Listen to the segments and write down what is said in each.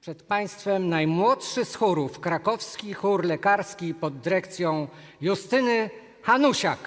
Przed Państwem najmłodszy z chórów, krakowski chór lekarski pod dyrekcją Justyny Hanusiak.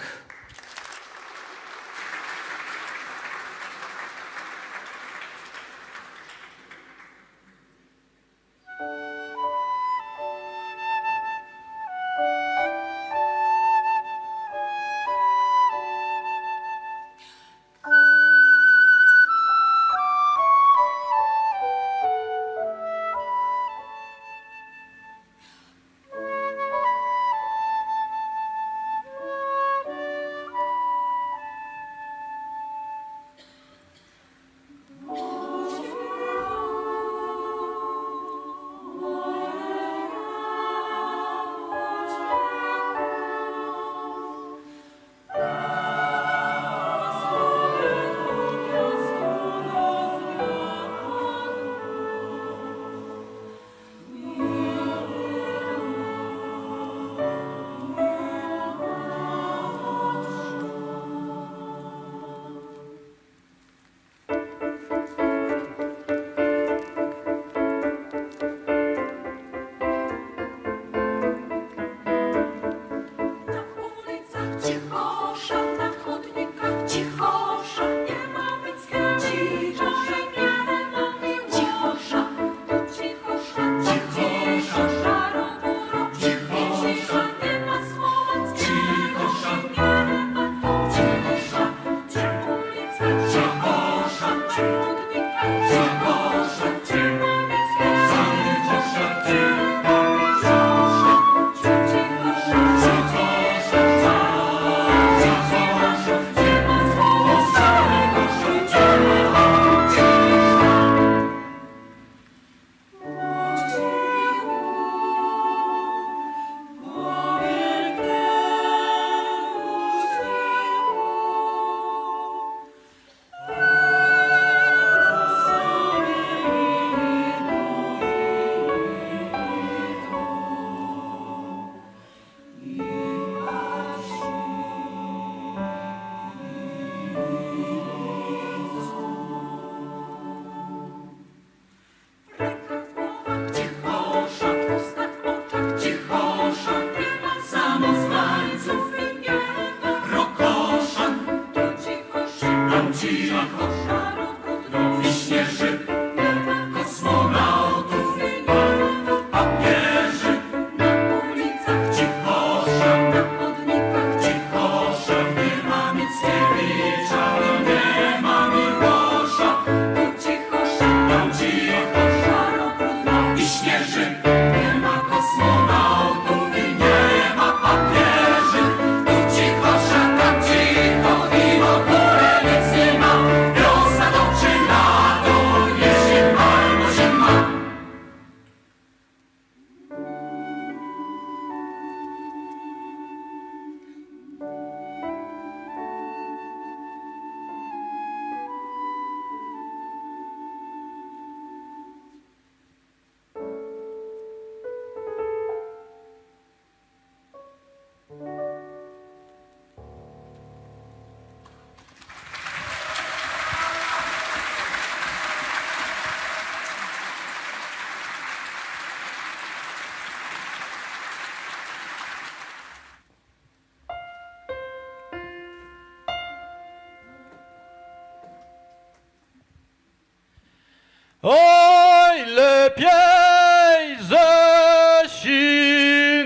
Oj, lepiej ze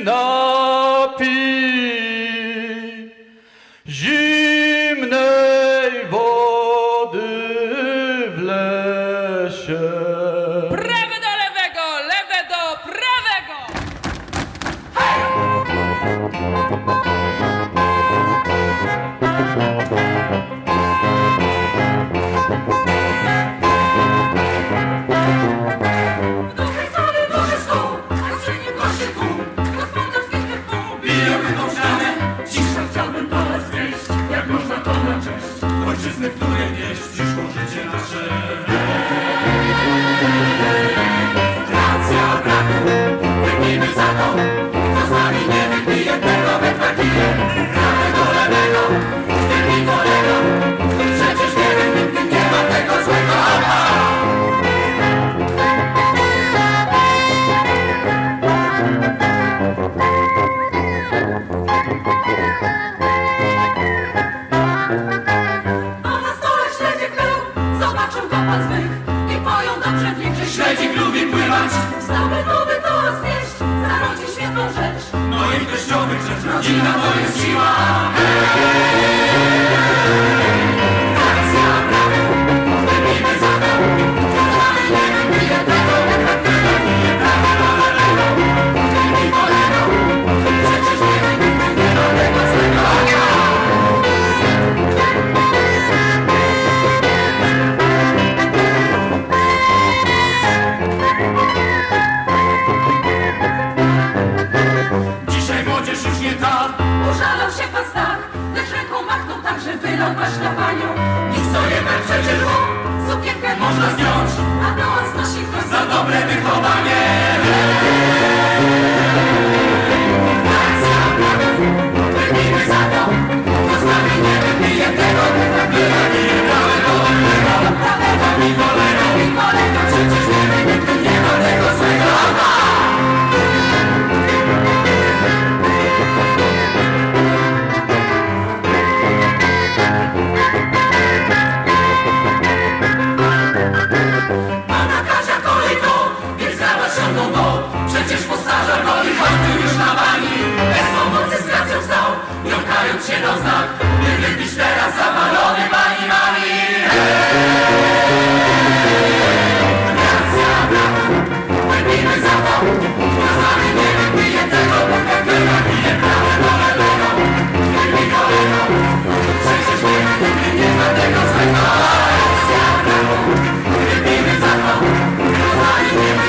napi zimnej wody w lesie. Śledzik lubi pływać. Stały nowy to zwierz Zarodzi świetną rzecz. Moich teściowych rzecz na na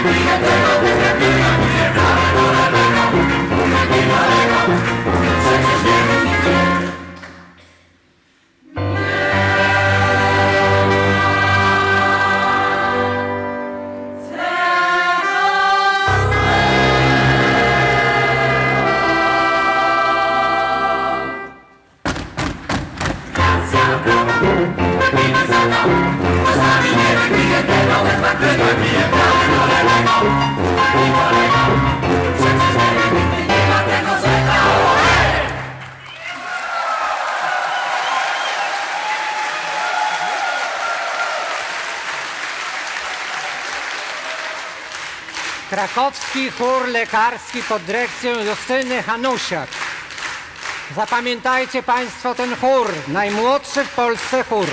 We are the down. Krakowski Chór Lekarski pod dyrekcją Justyny Hanusiak. Zapamiętajcie Państwo ten chór, najmłodszy w Polsce chór.